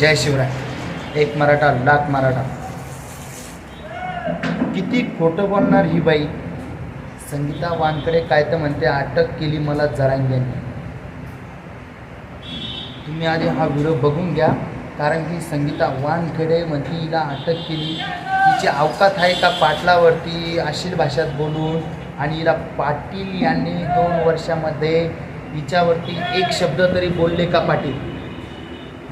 जय शिवराय. एक मराठा लाख मराठा. किती खोटं बोलणार ही बाई? संगीता वानकडे काय तर म्हणते अटक केली मला जरांग्यांनी. तुम्ही आधी हा व्हिडिओ बघून घ्या कारण की संगीता वानखेडे म्हणते हिला अटक केली. तिची अवकात आहे का पाटलावरती अशील भाषात बोलून? आणि हिला पाटील यांनी दोन वर्षामध्ये हिच्यावरती एक शब्द तरी बोलले का पाटील?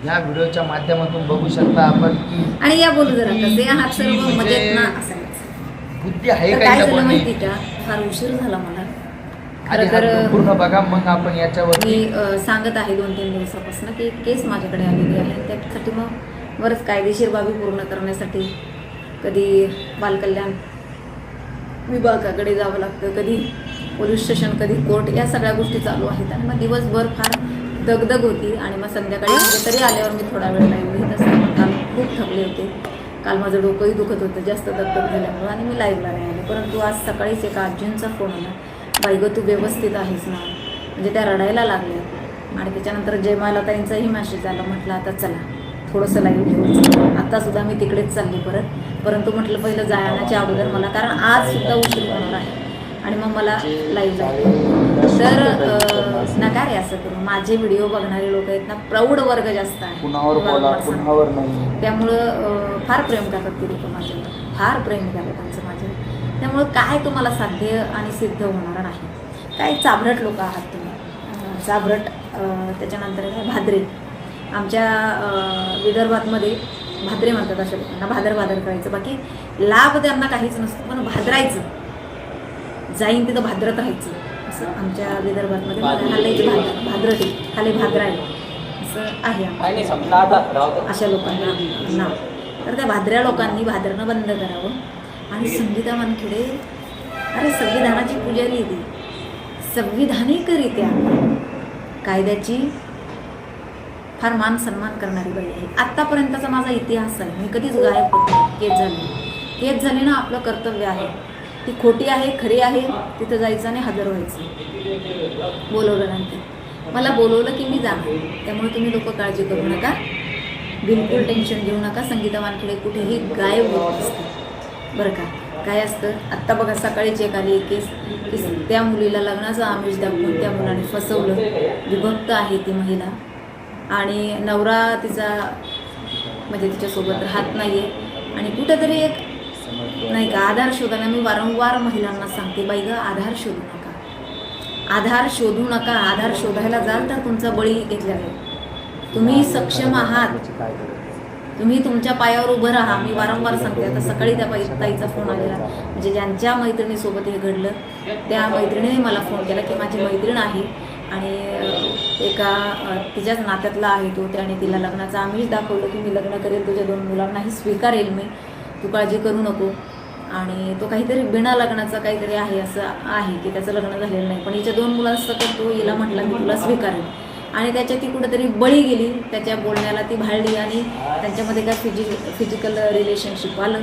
ह्या व्हिडिओच्या माध्यमातून बघू शकता आपण की आणि या बोलू जरा कसे आहात सर्व म्हणजे- मजेत ना असायचं बुद्धी आहे तर काय झालं माहिती का? फार उशीर झाला मला. आधी खरं तर पूर्ण बघा मग आपण याच्यावरती मी अ, सांगत आहे दोन तीन दिवसापासून की केस माझ्याकडे आलेली आहे. त्यासाठी मग बरंच कायदेशीर बाबी पूर्ण करण्यासाठी कधी बालकल्याण विभागाकडे जावं लागतं कधी पोलीस स्टेशन कधी कोर्ट या सगळ्या गोष्टी चालू आहेत. आणि मग दिवसभर फार दगदग होती आणि मग संध्याकाळी म्हणजे तरी आल्यावर मी थोडा वेळ लाईव्ह घेत असते. काल खूप थकले होते. काल माझं डोकंही दुखत होतं जास्त दगदग झाल्यामुळं आणि मी लाईव्हला नाही आले. परंतु आज सकाळीच एका आजींचा फोन आला. बाई गं तू व्यवस्थित आहेस ना? म्हणजे त्या रडायला लागल्या. आणि त्याच्यानंतर जयमालाताईंचाही मॅसेज आला. म्हटलं आता चला. थोडंसं लाईव्ह घेऊन आत्तासुद्धा मी तिकडेच चालली परत. परंतु म्हटलं पहिलं जाण्याच्या अगोदर मला कारण आज सुद्धा उशीर होणार आहे. आणि मग मला लाईव्ह जायला तर अं, नका रे असं करू माझे व्हिडिओ बघणारे लोक आहेत ना प्रौढ वर्ग जास्त आहे. त्यामुळं फार प्रेम करतात ती लोक माझ्यावर फार प्रेम करतात त्यांचं माझ्यावर त्यामुळं काय तुम्हाला साध्य आणि सिद्ध होणार नाही काय चाभरट लोक आहात तुम्ही? चाभरट त्याच्यानंतर काय? भाद्रे. आमच्या विदर्भातमध्ये भाद्रे म्हणतात अशा लोकांना. भादर भादर करायचं. बाकी लाभ त्यांना काहीच नसतं. पण भाद्रायचं. जाईन तिथं भाद्रत राहायचं. असं आमच्या विदर्भातमध्ये हाले भाद्र भाद्रटी हाले भाद्राय असं आहे अशा लोकांना नाव. तर त्या भाद्र्या लोकांनी भाद्रणं बंद करावं. आणि संगीता वानखेडे अरे संविधानाची पुजारी ती संविधानिकरित्या कायद्याची फार मान सन्मान करणारी बाई आहे. आत्तापर्यंतचा माझा इतिहास आहे. मी कधीच गायब होत केस झाली. केस झाली ना आपलं कर्तव्य आहे. ती खोटी आहे खरी आहे तिथं जायचं आणि हजर व्हायचं. बोलवलं नंतर. मला बोलवलं की मी जाणार. त्यामुळे तुम्ही लोक काळजी करू नका. बिलकुल टेन्शन घेऊ नका. संगीता वानखेडे कुठेही गायब होत असते बरं का? काय असतं? आत्ता बघा सकाळी चेक आली केस. की त्या मुलीला लग्नाचं आमिष दाखवून त्या मुलाने फसवलं. विभक्त आहे ती महिला. आणि नवरा तिचा म्हणजे तिच्यासोबत राहत नाही आहे आणि कुठेतरी एक नाही का? आधार शोधायला मी वारंवार महिलांना सांगते. बाई ग आधार शोधू नका. आधार शोधू नका. आधार शोधायला जाल तर तुमचा बळी घेतला जाईल. तुम्ही सक्षम आहात. तुम्ही तुमच्या पायावर उभं राहा. मी वारंवार सांगते. आता सकाळी त्या बाई ताईचा फोन आलेला. म्हणजे ज्यांच्या मैत्रिणीसोबत हे घडलं त्या मैत्रिणीने मला फोन केला की माझी मैत्रीण आहे आणि एका तिच्याच नात्यातला आहे तो. त्याने तिला लग्नाचं आम्हीच दाखवलं की मी लग्न करेल. तुझ्या दोन मुलांनाही स्वीकारेल मी. तू काळजी करू नको. आणि तो काहीतरी बिना लग्नाचा काहीतरी आहे असं आहे की त्याचं लग्न झालेलं नाही. पण हिच्या दोन मुलं असतं तर तो हिला म्हटला मी तुला स्वीकारेल आणि त्याच्या ती कुठेतरी बळी गेली त्याच्या बोलण्याला ती भाळली आणि त्यांच्यामध्ये काय फिजि फिजिकल रिलेशनशिप आलं.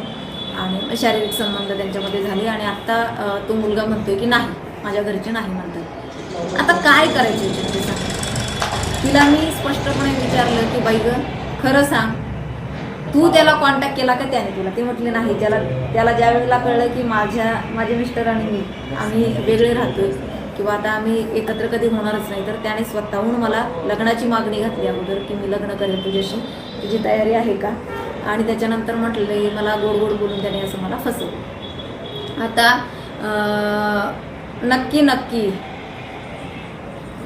आणि शारीरिक संबंध त्यांच्यामध्ये झाले आणि आत्ता तो मुलगा म्हणतोय की नाही माझ्या घरचे नाही म्हणतात. आता काय करायचं तिला मी स्पष्टपणे विचारलं की बाई ग खरं सांग तू त्याला कॉन्टॅक्ट केला का त्याने तुला? ते म्हटले नाही त्याला त्याला ज्या वेळेला कळलं की माझ्या माझे मिस्टर आणि मी आम्ही वेगळे राहतोय किंवा आता आम्ही एकत्र कधी होणारच नाही तर त्याने स्वतःहून मला लग्नाची मागणी घातली अगोदर की मी लग्न करेन तुझ्याशी. तुझी तयारी आहे का? आणि त्याच्यानंतर म्हटलं मला गोड गोड बोलून त्याने असं मला फसवलं. आता नक्की नक्की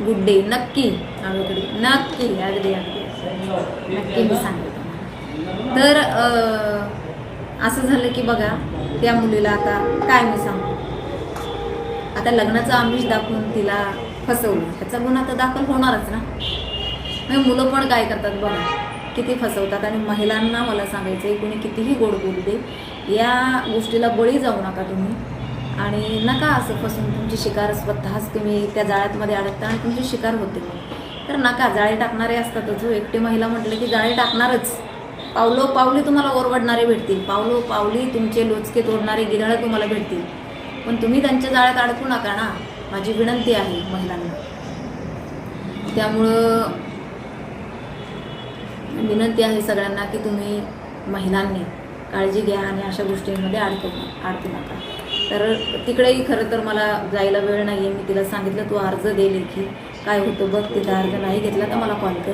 गुड डे नक्की अगोदरी नक्की अगदी अगदी. नक्की मी सांगते. तर असं झालं की बघा त्या मुलीला आता काय मी सांगू? आता लग्नाचं आमिष दाखवून तिला फसवलं. त्याचा गुन्हा तर दाखल होणारच ना? मग मुलं पण काय करतात बघा किती फसवतात आणि महिलांना मला सांगायचं आहे कोणी कितीही गोड बोलू दे या गोष्टीला बळी जाऊ नका तुम्ही. आणि नका असं फसून तुमची शिकार स्वतःच तुम्ही त्या जाळ्यातमध्ये अडकता आणि तुमची शिकार होते. तर नका जाळे टाकणारे असतातच जो एकटी महिला म्हटलं की जाळे टाकणारच. पावलो पावली तुम्हाला ओरवडणारे भेटतील. पावलो पावली तुमचे लोचके तोडणारे गिधाळं तुम्हाला भेटतील. पण तुम्ही त्यांच्या जाळ्यात अडकू नका ना. माझी विनंती आहे महिलांना. त्यामुळं विनंती आहे सगळ्यांना की तुम्ही महिलांनी काळजी घ्या आणि अशा गोष्टींमध्ये अडकू अडकू नका. तर तिकडेही खरं तर मला जायला वेळ नाही आहे मी तिला सांगितलं तू अर्ज दे लेखी. काय होतं बघ तिथं अर्ज नाही घेतला तर मला कॉल कर.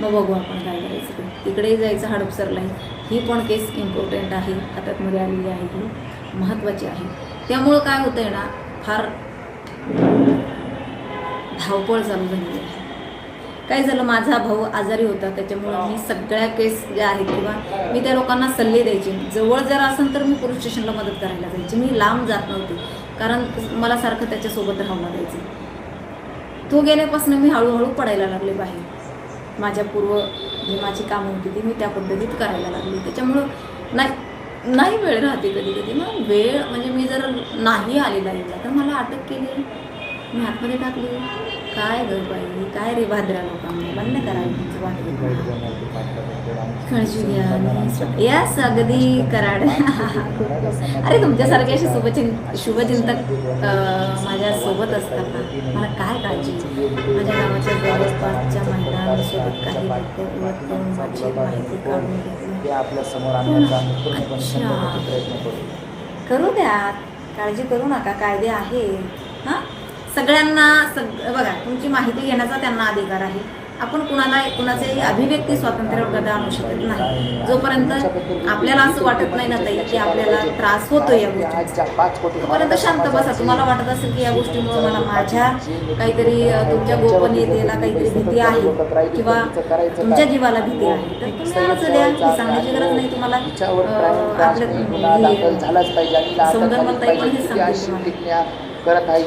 मग बघू आपण काय करायचं ते. तिकडेही जायचं हडपसरला लाईन ही पण केस इम्पॉर्टंट आहे. हातातमध्ये आलेली आहे ही. महत्त्वाची आहे. त्यामुळं काय होतं आहे ना फार धावपळ चालू झालेली आहे. काय झालं माझा भाऊ आजारी होता. त्याच्यामुळं मी सगळ्या केस ज्या आहेत किंवा मी त्या लोकांना सल्ले द्यायचे. जवळ जर असेल तर मी पोलीस स्टेशनला मदत करायला जायची. मी लांब जात नव्हते. कारण मला सारखं त्याच्यासोबत राहावं लागायचं. तो गेल्यापासून मी हळूहळू पडायला लागले बाहेर. माझ्या पूर्व जी माझी कामं होती ती मी त्या पद्धतीत करायला लागली. त्याच्यामुळं नाही नाही वेळ राहते कधी कधी. मग वेळ म्हणजे मी जर नाही आलेला लाईनला तर मला अटक केली. मी आतमध्ये टाकली. काय ग बाई काय रे भाद्रा लोकांना बंद करावी तुमचं वाटलं काळजी घ्या यस अगदी कराड. अरे तुमच्यासारखे असे शुभचिं शुभचिंतक माझ्यासोबत माझ्या सोबत असतात ना. मला काय काळजी? काही करून माझी माहिती काढून घेतली अच्छा. करू. द्या काळजी करू नका कायदे आहे हां? सगळ्यांना सग बघा तुमची माहिती घेण्याचा त्यांना अधिकार आहे. आपण कुणाला कुणाचंही अभिव्यक्ती स्वातंत्र्य कदा आणू शकत नाही. जोपर्यंत आपल्याला असं वाटत नाही ना ताई की आपल्याला त्रास होतो या गोष्टी तोपर्यंत शांत बसा. तुम्हाला वाटत असेल की या गोष्टीमुळे मला माझ्या काहीतरी तुमच्या गोपनीयतेला काहीतरी भीती आहे किंवा तुमच्या जीवाला भीती आहे. तर तुम्ही अर्ज द्या ही सांगण्याची गरज नाही तुम्हाला. आपल्या म्हणता येईल, पाहिजे. हे सांगते करत आहे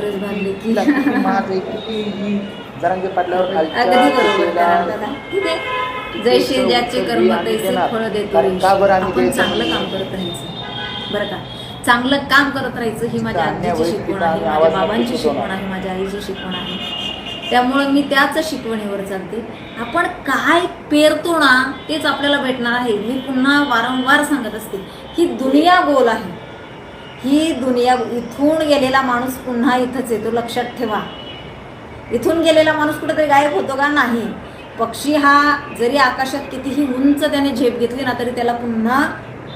गरज भागली की. जरांगे पाटल्यावर अगदी खालच्या बरोबर टीकेला करार दादा ठीक आहे. जैसे ज्याचे कर्म तैसे फळ देतो कारण का बरं आम्ही आपण द्यायचं चांगलं? काम करत राहायचं. बरं का? चांगलं काम करत राहायचं ही माझ्या आजीची शिकवण आहे माझ्या बाबांची शिकवण. आहे माझ्या आईची शिकवण आहे. त्यामुळं मी त्याच शिकवणीवर चालते. आपण काय पेरतो ना तेच आपल्याला भेटणार आहे. मी पुन्हा वारंवार सांगत असते ही दुनिया गोल आहे. ही दुनिया इथून गेलेला माणूस पुन्हा इथंच येतो. लक्षात ठेवा. इथून गेलेला माणूस कुठेतरी गायब होतो का? नाही. पक्षी हा जरी आकाशात कितीही उंच त्याने झेप घेतली ना तरी त्याला पुन्हा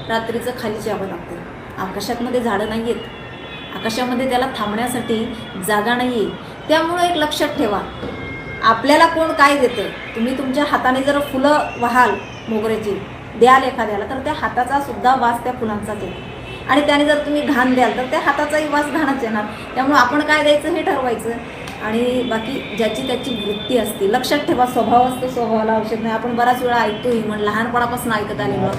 रात्रीचं खाली जावं लागतं. आकाशातमध्ये झाडं नाही आहेत आकाशामध्ये त्याला थांबण्यासाठी जागा नाही आहे त्यामुळं एक लक्षात ठेवा. आपल्याला कोण काय देतं? तुम्ही तुमच्या हाताने जर फुलं व्हाल मोगऱ्याची द्याल एखाद्याला तर त्या हाताचा सुद्धा वास त्या फुलांचाच येतो. आणि त्याने जर तुम्ही घाण द्याल तर त्या हाताचाही वास घाणच येणार. त्यामुळं आपण काय द्यायचं? हे ठरवायचं. आणि बाकी ज्याची त्याची वृत्ती असते लक्षात ठेवा स्वभाव असतो स्वभावाला औषध नाही. आपण बराच वेळा ऐकतोही म्हण लहानपणापासून ऐकत आलेलं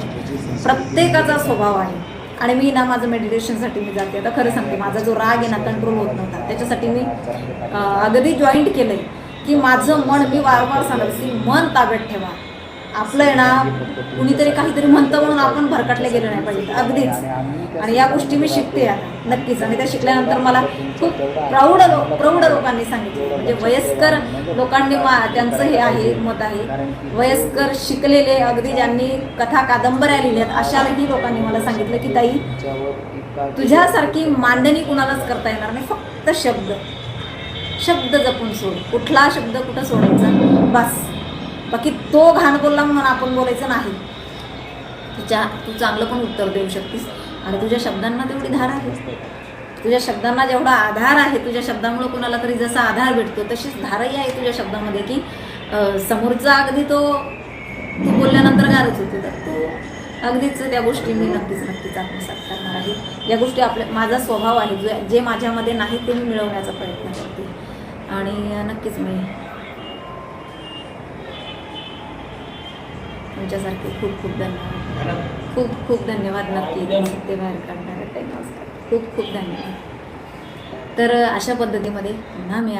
प्रत्येकाचा स्वभाव आहे. आणि मी ना माझं मेडिटेशनसाठी मी जाते. आता खरं सांगते माझा जो राग आहे ना कंट्रोल होत नव्हता. त्याच्यासाठी मी अगदी जॉईंट केलं आहे की माझं मन मी वारंवार सांगत की मन ताब्यात ठेवा. आपलं आहे ना कुणीतरी काहीतरी म्हणतं म्हणून आपण भरकटले गेलो नाही पाहिजे. अगदीच. आणि या गोष्टी मी शिकते नक्कीच. आणि त्या शिकल्यानंतर मला खूप प्रौढ लो प्रौढ लोकांनी सांगितलं. म्हणजे वयस्कर लोकांनी मा त्यांचं हे आहे मत आहे. वयस्कर शिकलेले अगदी ज्यांनी कथा कादंबऱ्या लिहिल्यात अशाही लोकांनी मला सांगितलं की ताई तुझ्यासारखी मांडणी कुणालाच करता येणार नाही. फक्त शब्द. शब्द जपून सोड. कुठला शब्द कुठं सोडायचा? बस. बाकी तो घाण बोलला म्हणून आपण बोलायचं नाही. तिच्या तू चांगलं पण उत्तर देऊ शकतेस. आणि तुझ्या शब्दांना तेवढी धार आहे. तुझ्या शब्दांना जेवढा आधार आहे तुझ्या शब्दामुळं कुणाला तरी जसा आधार भेटतो तशीच धारही आहे तुझ्या शब्दामध्ये की समोरचा अगदी तो तू बोलल्यानंतर गारच होते. तर तू अगदीच त्या गोष्टी मी नक्कीच नक्कीच आत्मसात करणार आहे. या गोष्टी आपल्या माझा स्वभाव आहे. जे जे माझ्यामध्ये नाही ते मी मिळवण्याचा प्रयत्न करते. आणि नक्कीच मी तुमच्यासारखे खूप खूप धन्यवाद. खूप खूप धन्यवाद नक्की. ते बाहेर काढणारे नमस्कार. खूप खूप धन्यवाद. तर अशा पद्धतीमध्ये पुन्हा मी